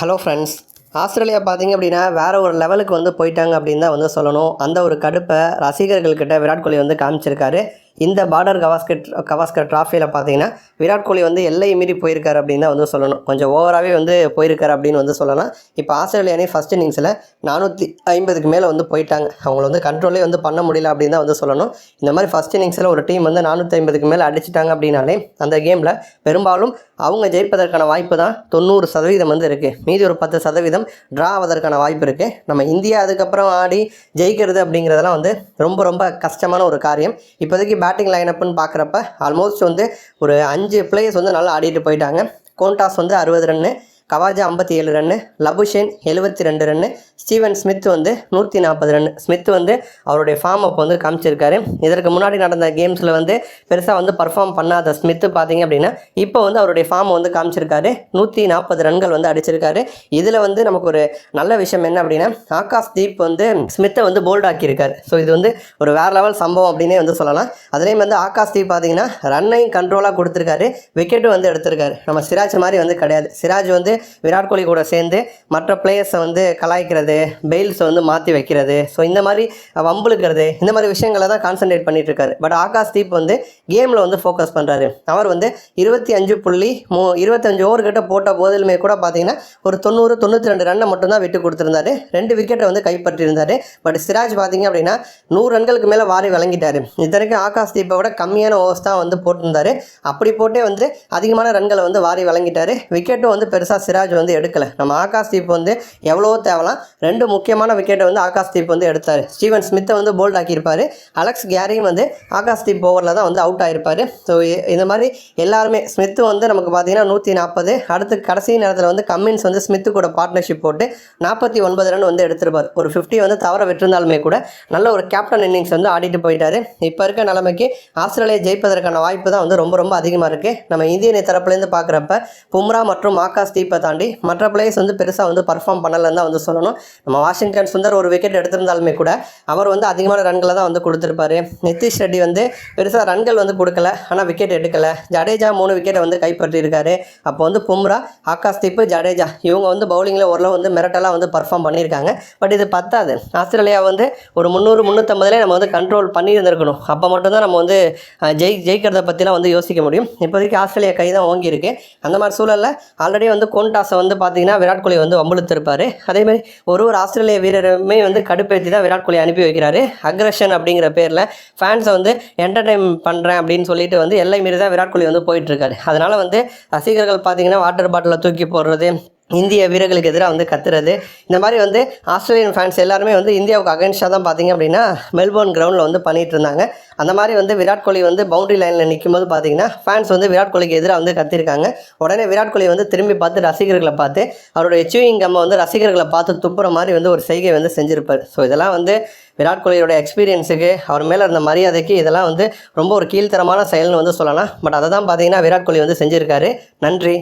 Hello friends Australia பார்த்தீங்க அப்படின்னா வேற ஒரு லெவலுக்கு வந்து போயிட்டாங்க அப்படின்னு தான் வந்து சொல்லணும். அந்த ஒரு கடுப்பை ரசிகர்கள்கிட்ட விராட் கோலி வந்து காமிச்சிருக்காரு. இந்த பார்டர் கவாஸ்கர் கவாஸ்கர் ட்ராஃபியில் பார்த்தீங்கன்னா விராட் கோலி வந்து எல்லை மீறி போயிருக்காரு அப்படின்னு தான் வந்து சொல்லணும். கொஞ்சம் ஓவராகவே வந்து போயிருக்காரு அப்படின்னு வந்து சொல்லலாம். இப்போ ஆஸ்திரேலியா அணி ஃபஸ்ட் இன்னிங்ஸில் நானூற்றி ஐம்பதுக்கு மேலே வந்து போயிட்டாங்க. அவங்கள வந்து கண்ட்ரோலே வந்து பண்ண முடியல அப்படின்னு தான் வந்து சொல்லணும். இந்த மாதிரி ஃபஸ்ட் இன்னிங்ஸில் ஒரு டீம் வந்து நானூற்றி ஐம்பதுக்கு மேலே அடிச்சிட்டாங்க அப்படின்னாலே அந்த கேமில் பெரும்பாலும் அவங்க ஜெயிப்பதற்கான வாய்ப்பு தான் தொண்ணூறு சதவீதம் வந்து இருக்குது மீதி ஒரு பத்து சதவீதம் ட்ரா ஆவதற்கான வாய்ப்பு இருக்குது நம்ம இந்தியா அதுக்கப்புறம் ஆடி ஜெயிக்கிறது அப்படிங்கிறதெல்லாம் வந்து ரொம்ப ரொம்ப கஷ்டமான ஒரு காரியம். இப்போதைக்கு பேட்டிங் லைனப்னு பார்க்குறப்ப ஆல்மோஸ்ட் வந்து ஒரு அஞ்சு பிளேயர்ஸ் வந்து நல்லா ஆடிட்டு போயிட்டாங்க. கோண்டாஸ் வந்து அறுபது ரன்னு கவாஜா ஐம்பத்தி ஏழு ரன்னு லபுஷேன் எழுபத்தி ரெண்டு ரன்னு ஸ்டீவன் ஸ்மித் வந்து நூற்றி நாற்பது ரன் ஸ்மித் வந்து அவருடைய ஃபார்ம் அப்போ வந்து காமிச்சிருக்காரு. இதற்கு முன்னாடி நடந்த கேம்ஸில் வந்து பெருசாக வந்து பர்ஃபார்ம் பண்ணாத ஸ்மித்து பார்த்தீங்க அப்படின்னா இப்போ வந்து அவருடைய ஃபார்மை வந்து காமிச்சிருக்காரு. நூற்றி நாற்பது ரன்கள் வந்து அடிச்சிருக்காரு. இதில் வந்து நமக்கு ஒரு நல்ல விஷயம் என்ன அப்படின்னா ஆகாஷ் தீப் வந்து ஸ்மித்தை வந்து போல்ட் ஆக்கியிருக்காரு. ஸோ இது வந்து ஒரு வேறு லெவல் சம்பவம் அப்படின்னே வந்து சொல்லலாம். அதுலேயும் வந்து ஆகாஷ் தீப் பார்த்தீங்கன்னா ரன்னையும் கண்ட்ரோலாக கொடுத்துருக்காரு. விக்கெட்டும் வந்து எடுத்திருக்காரு. நம்ம சிராஜ் மாதிரி வந்து கிடையாது. சிராஜ் வந்து விராட் கோலி கூட சேர்ந்து மற்ற பிளேயர்ஸை வந்து கலாய்க்கிறது பெயில்ஸை வந்து மாற்றி வைக்கிறது. ஸோ இந்த மாதிரி வம்புழுக்கிறது இந்த மாதிரி விஷயங்களை தான் கான்சன்ட்ரேட் பண்ணிட்டு இருக்காரு பட் ஆகாஷ் தீப் வந்து கேமில் வந்து ஃபோக்கஸ் பண்ணுறாரு அவர் வந்து இருபத்தி அஞ்சு புள்ளி மூ இருபத்தஞ்சு ஓவர் கிட்ட போட்ட போதிலுமே கூட பார்த்தீங்கன்னா ஒரு தொண்ணூறு தொண்ணூற்றி ரெண்டு ரன்னை மட்டும்தான் விட்டு கொடுத்துருந்தாரு. ரெண்டு விக்கெட்டை வந்து கைப்பற்றியிருந்தாரு. பட் சிராஜ் பார்த்தீங்க அப்படின்னா நூறு ரன்களுக்கு மேலே வாரி வழங்கிட்டாரு. இத்தனைக்கும் ஆகாஷ் தீப்பை விட கம்மியான ஓவர்ஸ் தான் வந்து போட்டிருந்தாரு. அப்படி போட்டே வந்து அதிகமான ரன்களை வந்து வாரி வழங்கிட்டாரு. விக்கெட்டும் வந்து பெருசாக சிராஜ் வந்து எடுக்கலை. நம்ம ஆகாஷ் தீப் வந்து எவ்வளோ தேவலாம். ரெண்டு முக்கியமான விக்கெட்டை வந்து ஆகாஷ் தீப் வந்து எடுத்தார். ஸ்டீவன் ஸ்மித்தை வந்து போல்ட் ஆக்கியிருப்பார். அலெக்ஸ் கேரியும் வந்து ஆகாஷ் தீப் ஓவரில் தான் வந்து அவுட் ஆகிருப்பார் ஸோ இந்த மாதிரி எல்லாருமே ஸ்மித்து வந்து நமக்கு பார்த்தீங்கன்னா நூற்றி நாற்பது அடுத்து கடைசி நேரத்தில் வந்து கம்மின்ஸ் வந்து ஸ்மித்து கூட பார்ட்னர்ஷிப் போட்டு நாற்பத்தி ஒன்பது ரன் வந்து எடுத்திருப்பார். ஒரு ஃபிஃப்டி வந்து தவற விட்டிருந்தாலுமே கூட நல்ல ஒரு கேப்டன் இன்னிங்ஸ் வந்து ஆடிட்டு போயிட்டார். இப்போ இருக்க நிலைமைக்கு ஆஸ்திரேலியா ஜெயிப்பதற்கான வாய்ப்பு தான் வந்து ரொம்ப ரொம்ப அதிகமாக இருக்குது நம்ம இந்திய தரப்புலேருந்து பார்க்குறப்ப பும்ரா மற்றும் ஆகாஷ் தீப்பை தாண்டி மற்ற பிளேயர்ஸ் வந்து பெருசாக வந்து பர்ஃபார்ம் பண்ணலன்னு தான் வந்து சொல்லணும். நம்ம வாஷிங்டன் சுந்தர் ஒரு விக்கெட் எடுத்திருந்தாலுமே கூட அவர் வந்து அதிகமான ரன்களை தான் வந்து கொடுத்துருப்பாரு. நிதிஷ் ரெட்டி வந்து பெருசாக ரன்கள் வந்து கொடுக்கல ஆனால் விக்கெட் எடுக்கலை. ஜடேஜா மூணு விக்கெட்டை வந்து கைப்பற்றியிருக்காரு. அப்போ வந்து பும்ரா ஆகாஷ் தீப்பு ஜடேஜா இவங்க வந்து பவுலிங்கில் ஓரளவு வந்து மிரட்டலாக வந்து பர்ஃபார்ம் பண்ணியிருக்காங்க. பட் இது பத்தாது. ஆஸ்திரேலியா வந்து ஒரு முந்நூறு முந்நூற்றம்பதுலேயே நம்ம வந்து கண்ட்ரோல் பண்ணியிருந்திருக்கணும். அப்போ மட்டும்தான் நம்ம வந்து ஜெயி ஜெய் ஜெயிக்கிறத பற்றிலாம் வந்து யோசிக்க முடியும். இப்போதைக்கு ஆஸ்திரேலியா கை தான் ஓங்கியிருக்கு. அந்த மாதிரி சூழலில் ஆல்ரெடி வந்து கோன்டாஸை வந்து பார்த்தீங்கன்னா விராட் கோலி வந்து வம்புழுத்திருப்பார். அதேமாதிரி ஒரு ஒரு ஆஸ்திரேலிய வீரருமே வந்து கடுப்பேற்றி தான் விராட் கோலி அனுப்பி வைக்கிறாரு. அக்ரஷன் அப்படிங்கிற பேரில் ஃபேன்ஸை வந்து என்டர்டைன் பண்ணுறேன் அப்படின்னு சொல்லிட்டு வந்து எல்லை மீறி தான் விராட் கோலி வந்து போயிட்டுருக்காரு. அதனால் வந்து ரசிகர்கள் பார்த்தீங்கன்னா வாட்டர் பாட்டிலை தூக்கி போடுறது இந்திய வீரர்களுக்கு எதிராக வந்து கத்துறது. இந்த மாதிரி வந்து ஆஸ்திரேலியன் ஃபேன்ஸ் எல்லாருமே வந்து இந்தியாவுக்கு அகேன்ஸ்டாக தான் பார்த்தீங்க அப்படின்னா மெல்போர்ன் கிரவுண்டில் வந்து பண்ணிட்டு இருந்தாங்க. அந்த மாதிரி வந்து விராட் கோலி வந்து பவுண்டரி லைனில் நிற்கும் போது பார்த்தீங்கன்னா ஃபேன்ஸ் வந்து விராட் கோலிக்கு எதிராக வந்து கத்திருக்காங்க. உடனே விராட் கோலி வந்து திரும்பி பார்த்து ரசிகர்களை பார்த்து அவருடைய சூயிங் கம்மை வந்து ரசிகர்களை பார்த்து துப்புற மாதிரி வந்து ஒரு செய்கை வந்து செஞ்சுருப்பார். ஸோ இதெல்லாம் வந்து விராட் கோலியோட எக்ஸ்பீரியன்ஸுக்கு அவர் மேலே இருந்த மரியாதைக்கு இதெல்லாம் வந்து ரொம்ப ஒரு கீழ்த்தரமான செயல்னு வந்து சொல்லலாம். பட் அதை தான் பார்த்தீங்கன்னா விராட் கோலி வந்து செஞ்சுருக்காரு. நன்றி.